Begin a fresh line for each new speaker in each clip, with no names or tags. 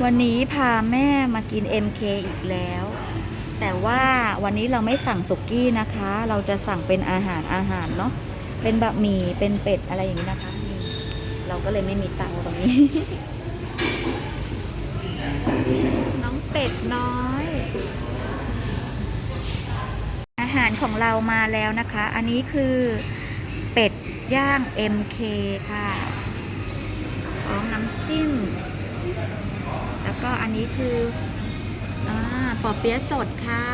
วันนี้พาแม่มากิน MK อีกแล้ว แต่ว่าวันนี้เราไม่สั่งสุกี้นะคะ เราจะสั่งเป็นอาหารอาหารเนาะเป็นบะหมี่เป็นเป็ดอะไรอย่างนี้นะคะ เราก็เลยไม่มีตังค์ตรงนี้ น้องเป็ดน้อย อาหารของเรามาแล้วนะคะ อันนี้คือเป็ดย่าง MK ค่ะพร้อมน้ำจิ้ม ก็อันนี้คืออาปอเปี๊ยะสดค่ะ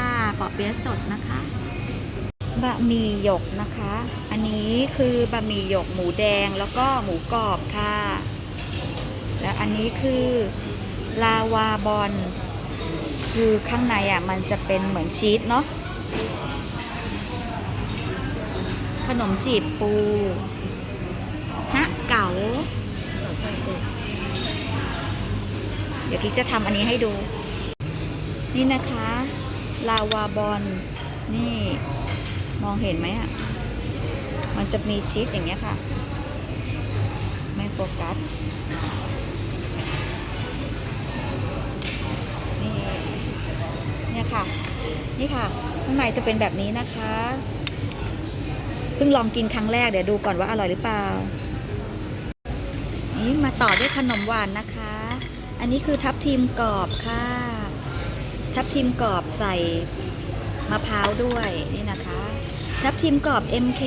ปอเปี๊ยะสดนะคะบะหมี่หยกนะคะ อันนี้คือบะหมี่หยกหมูแดงแล้วก็หมูกรอบค่ะ และอันนี้คือลาวาบอลคือข้างในอะมันจะเป็นเหมือนชีสเนาะขนมจีบปู เดี๋ยวกิ๊กจะทำอันนี้ให้ดู นี่นะคะ ลาวาบอลนี่มองเห็นไหมอะ มันจะมีชีสอย่างเงี้ยค่ะ ไม่โฟกัสนี่เนี่ยค่ะ นี่ค่ะ ข้างในจะเป็นแบบนี้นะคะ เพิ่งลองกินครั้งแรกเดี๋ยวดูก่อนว่าอร่อยหรือเปล่า นี่มาต่อด้วยขนมหวานนะคะ อันนี้คือทับทิมกรอบค่ะ ทับทิมกรอบใส่มะพร้าวด้วยนี่นะคะ ทับทิมกรอบ MK